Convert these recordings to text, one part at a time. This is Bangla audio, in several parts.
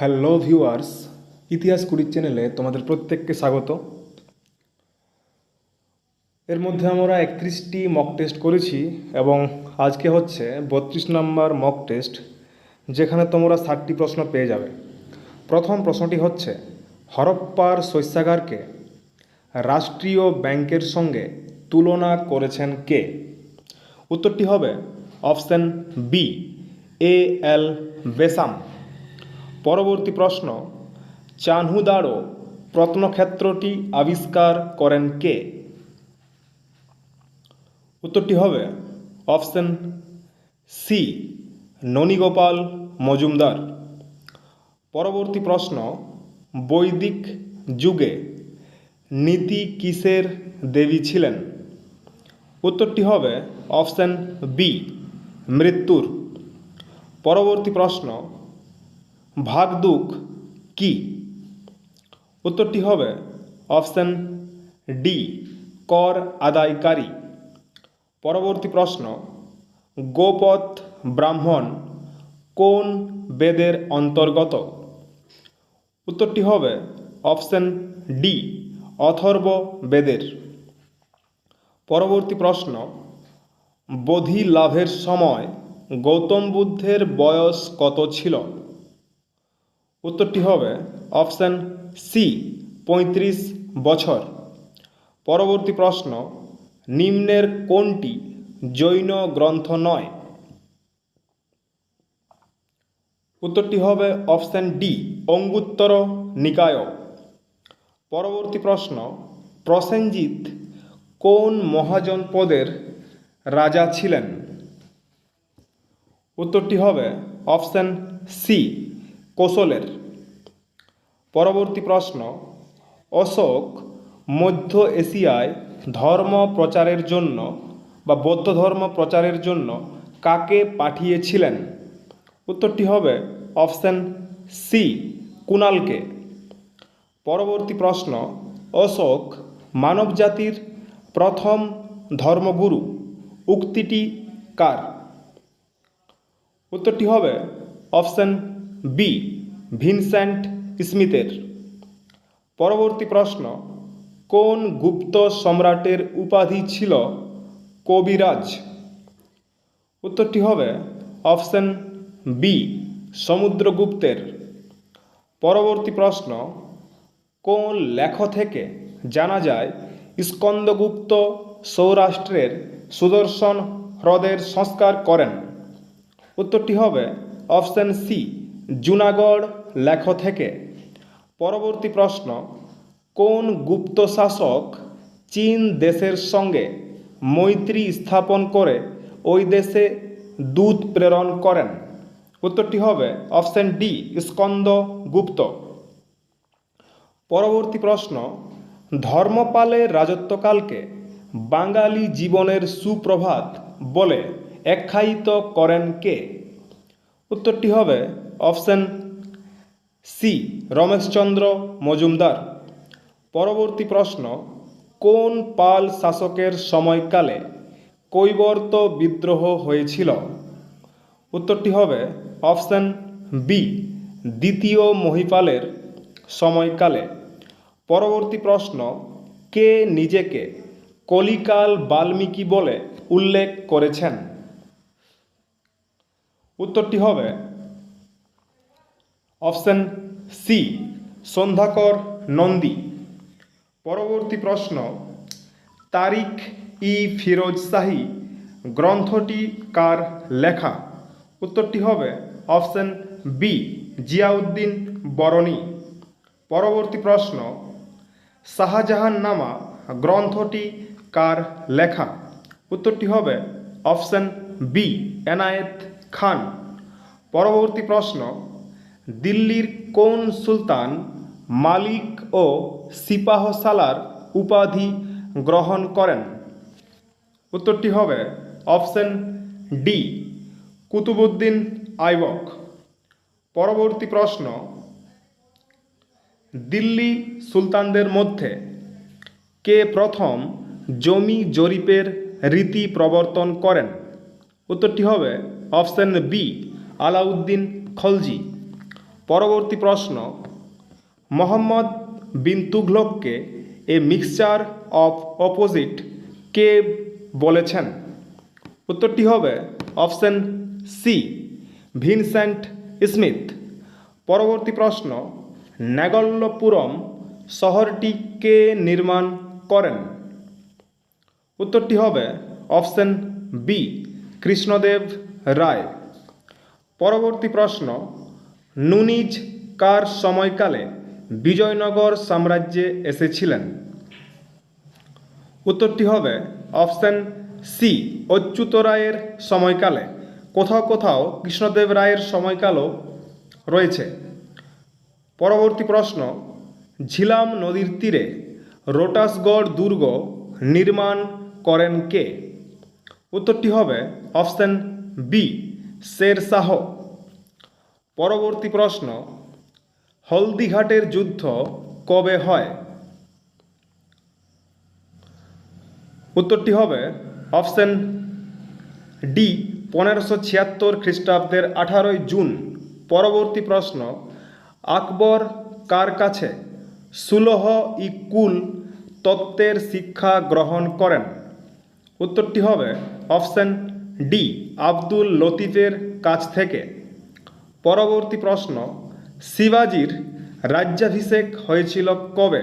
হ্যালো ভিউয়ার্স ইতিহাস কুড়ির চ্যানেলে তোমাদের প্রত্যেককে স্বাগত। এর মধ্যে আমরা একত্রিশটি মক টেস্ট করেছি এবং আজকে হচ্ছে বত্রিশ নম্বর মক টেস্ট যেখানে তোমরা ষাটটি প্রশ্ন পেয়ে যাবে। প্রথম প্রশ্নটি হচ্ছে, হরপ্পার শস্যাগারকে রাষ্ট্রীয় ব্যাংকের সঙ্গে তুলনা করেছেন কে? উত্তরটি হবে অপশন বি, এ এল বেসাম। পরবর্তী প্রশ্ন চানহুদাড়ো প্রত্নক্ষেত্রটি আবিষ্কার করেন কে? উত্তরটি হবে অপশন সি, ননীগোপাল মজুমদার। পরবর্তী প্রশ্ন, বৈদিক যুগে নীতি কিসের দেবী ছিলেন? উত্তরটি হবে অপশন বি, মৃত্যুর। পরবর্তী প্রশ্ন ভাগদুক কি? উত্তরটি হবে অপশন ডি, কর আদায়কারী। পরবর্তী প্রশ্ন, গোপথ ব্রাহ্মণ কোন বেদের অন্তর্গত? উত্তরটি হবে অপশন ডি, অথর্ব বেদের। পরবর্তী প্রশ্ন বোধি লাভের সময় গৌতম বুদ্ধের বয়স কত ছিল? উত্তরটি হবে অপশান সি, পঁয়ত্রিশ বছর। পরবর্তী প্রশ্ন, নিম্নের কোনটি জৈন গ্রন্থ নয়? উত্তরটি হবে অপশান ডি, অঙ্গুত্তর নিকায় পরবর্তী প্রশ্ন, প্রসেনজিৎ কোন মহাজনপদের রাজা ছিলেন? উত্তরটি হবে অপশান সি কোশলের। পরবর্তী প্রশ্ন, অশোক মধ্য এশিয়ায় ধর্ম প্রচারের জন্য বা বৌদ্ধ ধর্ম প্রচারের জন্য কাকে পাঠিয়েছিলেন? উত্তরটি হবে অপশান সি কুনালকে পরবর্তী প্রশ্ন, অশোক মানবজাতির প্রথম ধর্মগুরু উক্তিটি কার? উত্তরটি হবে অপশান বি, ভিনসেন্ট স্মিথের। পরবর্তী প্রশ্ন, কোন গুপ্ত সম্রাটের উপাধি ছিল কবিরাজ? উত্তরটি হবে অপশন বি সমুদ্রগুপ্তের। পরবর্তী প্রশ্ন, কোন লেখ থেকে জানা যায় স্কন্দগুপ্ত সৌরাষ্ট্রের সুদর্শন হ্রদের সংস্কার করেন? উত্তরটি হবে অপশন সি জুনাগড় লেখ থেকে। পরবর্তী প্রশ্ন, কোন গুপ্ত শাসক চীন দেশের সঙ্গে মৈত্রী স্থাপন করে ওই দেশে দূত প্রেরণ করেন? উত্তরটি হবে অপশান ডি স্কন্দ গুপ্ত। পরবর্তী প্রশ্ন, ধর্মপালের রাজত্বকালকে বাঙালি জীবনের সুপ্রভাত বলে আখ্যায়িত করেন কে? উত্তরটি হবে অপশান সি রমেশচন্দ্র মজুমদার। পরবর্তী প্রশ্ন, কোন পাল শাসকের সময়কালে কৈবর্ত বিদ্রোহ হয়েছিল? উত্তরটি হবে অপশান বি, দ্বিতীয় মহিপালের সময়কালে। পরবর্তী প্রশ্ন, কে নিজেকে কলিকাল বাল্মীকি বলে উল্লেখ করেছেন? উত্তরটি হবে অপশান সি, সন্ধ্যাকর নন্দী। পরবর্তী প্রশ্ন, তারিখ ই ফিরোজ শাহী, গ্রন্থটি কার লেখা? উত্তরটি হবে অপশান বি, জিয়াউদ্দিন বরণী। পরবর্তী প্রশ্ন, শাহজাহান নামা গ্রন্থটি কার লেখা? উত্তরটি হবে অপশান বি, এনায়েত খান। পরবর্তী প্রশ্ন দিল্লির কোন সুলতান মালিক ও সিপাহ সালার উপাধি গ্রহণ করেন? উত্তরটি হবে অপশন ডি কুতুবুদ্দিন আইবক। পরবর্তী প্রশ্ন, দিল্লি সুলতানদের মধ্যে কে প্রথম জমি জরিপের রীতি প্রবর্তন করেন? উত্তরটি হবে অপশন বি, আলাউদ্দিন খলজি। পরবর্তী প্রশ্ন, মোহাম্মদ বিন তুঘলককে এ মিক্সচার অফ অপোজিট কে বলেছেন? উত্তরটি হবে অপশন সি, ভিনসেন্ট স্মিথ। পরবর্তী প্রশ্ন, নাগল্যপুরম শহরটি কে নির্মাণ করেন? উত্তরটি হবে অপশন বি, কৃষ্ণদেব রায়। পরবর্তী প্রশ্ন নুনিজ কার সময়কালে বিজয়নগর সাম্রাজ্যে এসেছিলেন? উত্তরটি হবে অপশন সি, অচ্যুত রায়ের সময়কালে। কোথাও কোথাও কৃষ্ণদেব রায়ের সময়কালও রয়েছে। পরবর্তী প্রশ্ন, ঝিলাম নদীর তীরে রোটাসগড় দুর্গ নির্মাণ করেন কে? উত্তরটি হবে অপশন বি, শের শাহ। পরবর্তী প্রশ্ন, হলদিঘাটের যুদ্ধ কবে হয়? উত্তরটি হবে অপশন ডি, পনেরোশো ছিয়াত্তর খ্রিস্টাব্দের আঠারোই জুন। পরবর্তী প্রশ্ন, আকবর কার কাছে সুলহ ই কুল তত্ত্বের শিক্ষা গ্রহণ করেন? উত্তরটি হবে অপশন ডি, আব্দুল লতিফের কাছ থেকে। পরবর্তী প্রশ্ন, শিবাজির রাজ্যাভিষেক হয়েছিল কবে?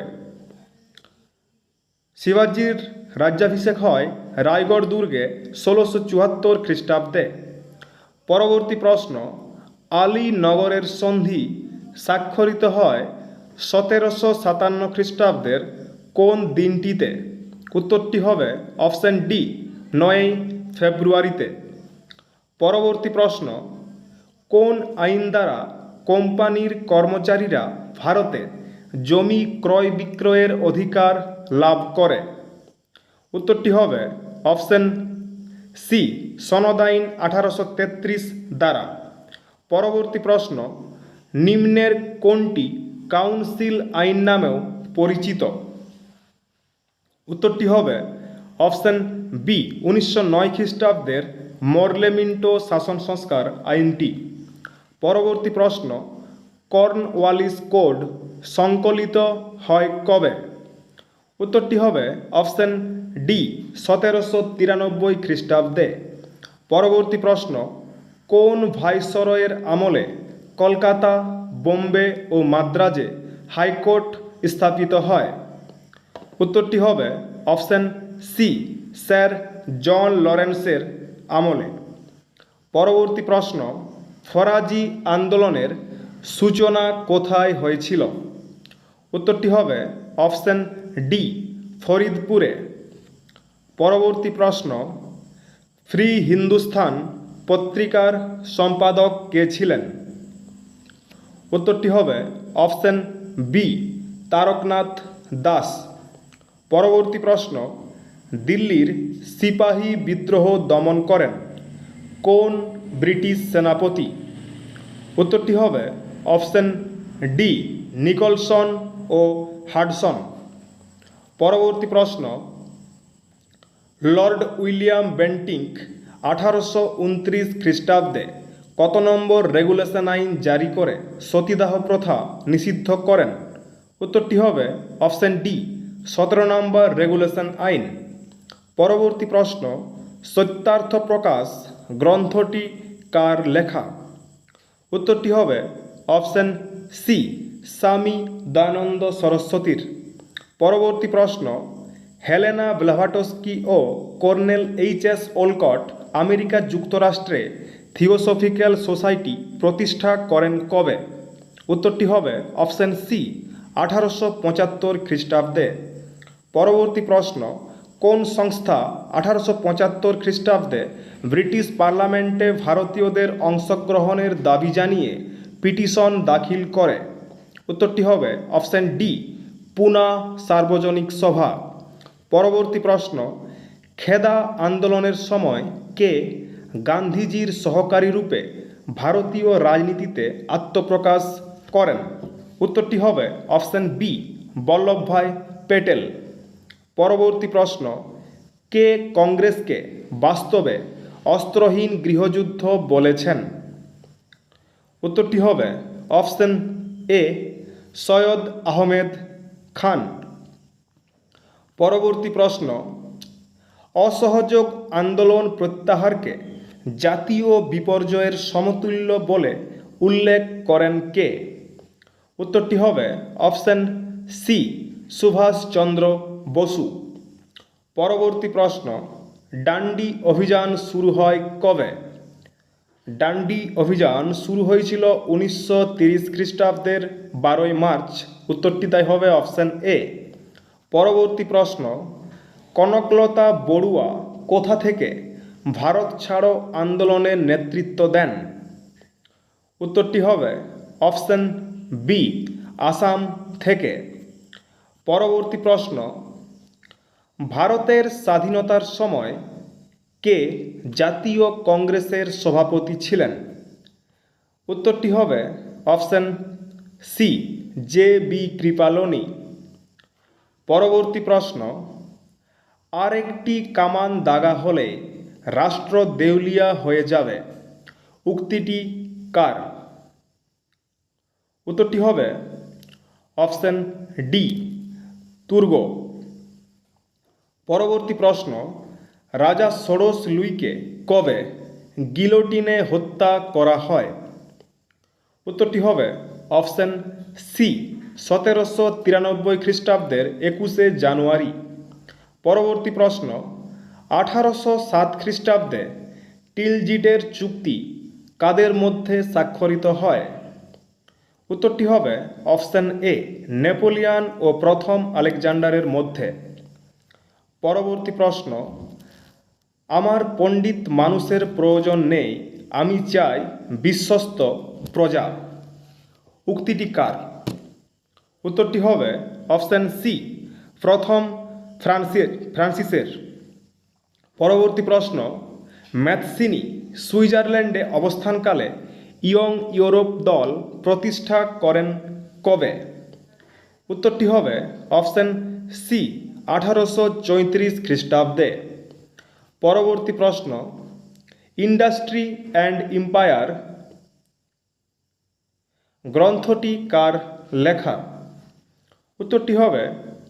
শিবাজির রাজ্যাভিষেক হয় রায়গড় দুর্গে ষোলোশো চুয়াত্তর খ্রিস্টাব্দে। পরবর্তী প্রশ্ন আলীনগরের সন্ধি স্বাক্ষরিত হয় সতেরোশো সাতান্ন খ্রিস্টাব্দের কোন দিনটিতে? উত্তরটি হবে অপশন ডি, নয়ই ফেব্রুয়ারিতে। পরবর্তী প্রশ্ন কোন আইন দ্বারা কোম্পানির কর্মচারীরা ভারতে জমি ক্রয় বিক্রয়ের অধিকার লাভ করে? উত্তরটি হবে অপশন সি, সনদ আইন আঠারোশো তেত্রিশ দ্বারা। পরবর্তী প্রশ্ন, নিম্নের কোনটি কাউন্সিল আইন নামেও পরিচিত? উত্তরটি হবে অপশন বি, উনিশশো নয় খ্রিস্টাব্দের মর্লেমিন্টো শাসন সংস্কার আইনটি। পরবর্তী প্রশ্ন, কর্নওয়ালিস কোড সংকলিত হয় কবে? উত্তরটি হবে অপশন ডি, সতেরোশো তিরানব্বই খ্রিস্টাব্দে। পরবর্তী প্রশ্ন, কোন ভাইসরয়ের আমলে কলকাতা, বোম্বে ও মাদ্রাজে হাইকোর্ট স্থাপিত হয়? উত্তরটি হবে অপশন সি, স্যার জন লরেন্সের আমলে। পরবর্তী প্রশ্ন ফরাজি আন্দোলনের সূচনা কোথায় হয়েছিল? উত্তরটি হবে অপশন ডি, ফরিদপুরে। পরবর্তী প্রশ্ন, ফ্রি হিন্দুস্থান পত্রিকার সম্পাদক কে ছিলেন? উত্তরটি হবে অপশন বি, তারকনাথ দাস। পরবর্তী প্রশ্ন, দিল্লির সিপাহী বিদ্রোহ দমন করেন। কোন ব্রিটিশ সেনাপতি। উত্তরটি হবে অপশন ডি, নিকলসন ও হাডসন। পরবর্তী প্রশ্ন, লর্ড উইলিয়াম বেন্টিঙ্ক আঠারোশো উনত্রিশ খ্রিস্টাব্দে কত নম্বর রেগুলেশন আইন জারি করে সতীদাহ প্রথা নিষিদ্ধ করেন? উত্তরটি হবে অপশন ডি, সতেরো নম্বর রেগুলেশন আইন। পরবর্তী প্রশ্ন, সত্যার্থ প্রকাশ গ্রন্থটি কার লেখা। উত্তরটি হবে অপশন সি, স্বামী দয়ানন্দ সরস্বতীর। পরবর্তী প্রশ্ন, হেলেনা ব্লাভাটস্কি ও colonel H S Olcott America যুক্তরাষ্ট্রে থিওসফিক্যাল সোসাইটি প্রতিষ্ঠা করেন কবে? উত্তরটি হবে অপশন সি, আঠারোশো পঁচাত্তর খ্রিস্টাব্দে। পরবর্তী প্রশ্ন কোন সংস্থা আঠারোশো পঁচাত্তর খ্রিস্টাব্দে ব্রিটিশ পার্লামেন্টে ভারতীয়দের অংশগ্রহণের দাবি জানিয়ে পিটিশন দাখিল করে? উত্তরটি হবে অপশন ডি, পুনা সার্বজনিক সভা। পরবর্তী প্রশ্ন, খেদা আন্দোলনের সময় কে গান্ধীজির সহকারী রূপে ভারতীয় রাজনীতিতে আত্মপ্রকাশ করেন? উত্তরটি হবে অপশন বি, বল্লভভাই পেটেল। পরবর্তী প্রশ্ন, কে কংগ্রেসকে বাস্তবে অস্ত্রহীন গৃহযুদ্ধ বলেছেন? উত্তরটি হবে অপশন এ, সৈয়দ আহমেদ খান। পরবর্তী প্রশ্ন, অসহযোগ আন্দোলন প্রত্যাহারকে জাতীয় বিপর্যয়ের সমতুল্য বলে উল্লেখ করেন কে? উত্তরটি হবে অপশন সি, সুভাষচন্দ্র বসু। পরবর্তী প্রশ্ন, ডান্ডি অভিযান শুরু হয় কবে? ডান্ডি অভিযান শুরু হয়েছিল উনিশশো তিরিশ খ্রিস্টাব্দের বারোই মার্চ। উত্তরটি তাই হবে অপশন এ। পরবর্তী প্রশ্ন, কনকলতা বড়ুয়া কোথা থেকে ভারত ছাড়ো আন্দোলনের নেতৃত্ব দেন? উত্তরটি হবে অপশন বি, আসাম থেকে। পরবর্তী প্রশ্ন ভারতের স্বাধীনতার সময় কে জাতীয় কংগ্রেসের সভাপতি ছিলেন? উত্তরটি হবে option C, J B Kripalani. পরবর্তী প্রশ্ন, আরেকটি কামান দাগা হলে রাষ্ট্র দেউলিয়া হয়ে যাবে, উক্তিটি কার? উত্তরটি হবে অপশন ডি, তুর্গ। পরবর্তী প্রশ্ন, রাজা ষোড়শ লুইকে কবে গিলোটিনে হত্যা করা হয়? উত্তরটি হবে অপশন সি, সতেরোশো তিরানব্বই খ্রিস্টাব্দের একুশে জানুয়ারি। পরবর্তী প্রশ্ন, আঠারোশো সাত খ্রিস্টাব্দে টিলজিটের চুক্তি কাদের মধ্যে স্বাক্ষরিত হয়? উত্তরটি হবে অপশন এ, নেপোলিয়ান ও প্রথম আলেকজান্ডারের মধ্যে। পরবর্তী প্রশ্ন, আমার পণ্ডিত মানুষের প্রয়োজন নেই, আমি চাই বিশ্বস্ত প্রজা। উক্তিটি কার? উত্তরটি হবে অপশান সি প্রথম ফ্রান্সিস, ফ্রান্সিসের। পরবর্তী প্রশ্ন, ম্যাথসিনি সুইজারল্যান্ডে অবস্থানকালে ইয়ং ইউরোপ দল প্রতিষ্ঠা করেন কবে? উত্তরটি হবে অপশন সি আঠারোশো চৈত্রিশ খ্রিস্টাব্দে। পরবর্তী প্রশ্ন, ইন্ডাস্ট্রি অ্যান্ড এম্পায়ার গ্রন্থটি কার লেখা? উত্তরটি হবে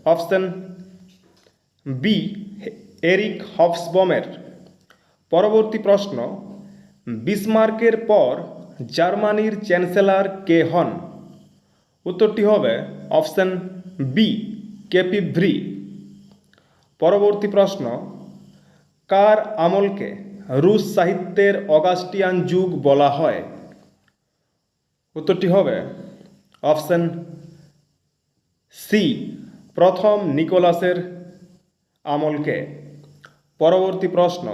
অপশন বি, এরিক হফসবমের। পরবর্তী প্রশ্ন, বিসমার্কের পর জার্মানির চ্যান্সেলর কে হন? উত্তরটি হবে অপশন বি কেপিভ্রি পরবর্তী প্রশ্ন, কার আমলকে রুশ সাহিত্যের অগাস্টিয়ান যুগ বলা হয়? উত্তরটি হবে অপশন সি, প্রথম নিকোলাসের আমলকে। পরবর্তী প্রশ্ন,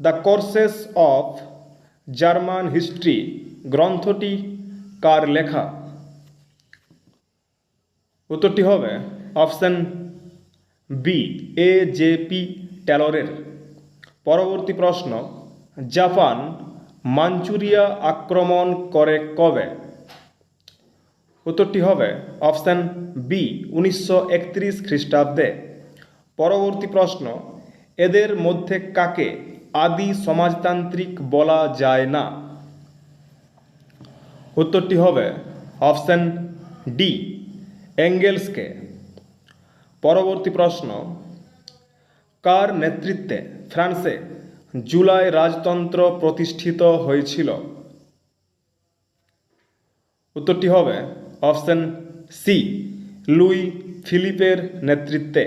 the courses of German history গ্রন্থটি কার লেখা? উত্তরটি হবে option B A J P ট্যালরের পরবর্তী প্রশ্ন, জাপান মাঞ্চুরিয়া আক্রমণ করে কবে? উত্তরটি হবে অপশন বি উনিশশো একত্রিশ খ্রিস্টাব্দে। পরবর্তী প্রশ্ন, এদের মধ্যে কাকে আদি সমাজতান্ত্রিক বলা যায় না? উত্তরটি হবে অপশন ডি এঙ্গেলসকে। পরবর্তী প্রশ্ন, কার নেতৃত্বে ফ্রান্সে জুলাই রাজতন্ত্র প্রতিষ্ঠিত হয়েছিল? উত্তরটি হবে অপশন সি, লুই ফিলিপের নেতৃত্বে।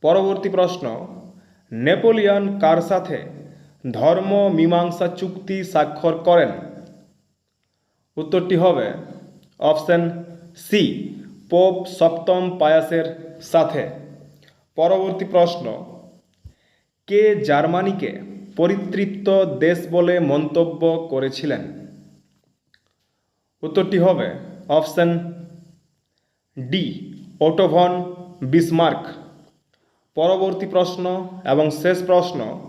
পরবর্তী প্রশ্ন, নেপোলিয়ন কার সাথে ধর্ম মীমাংসা চুক্তি স্বাক্ষর করেন? উত্তরটি হবে অপশন সি, পোপ সপ্তম পায়াসের সাথে। পরবর্তী প্রশ্ন। কে জার্মানিকে পরিতৃপ্ত দেশ বলে মন্তব্য করেছিলেন? উত্তরটি হবে অপশন ডি ওটোভন বিসমার্ক। পরবর্তী প্রশ্ন এবং শেষ প্রশ্ন,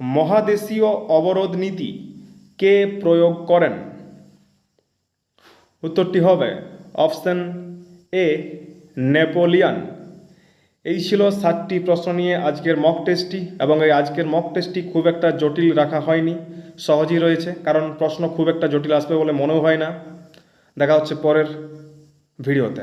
মহাদেশীয় অবরোধ নীতি কে প্রয়োগ করেন? উত্তরটি হবে অপশন এ, নেপোলিয়ান। এই ছিল সাতটি প্রশ্ন নিয়ে আজকের মক টেস্টটি এবং এই আজকের মক টেস্টটি খুব একটা জটিল রাখা হয়নি, সহজই রয়েছে, কারণ প্রশ্ন খুব একটা জটিল আসবে বলে মনেও হয় না। দেখা হচ্ছে পরের ভিডিওতে।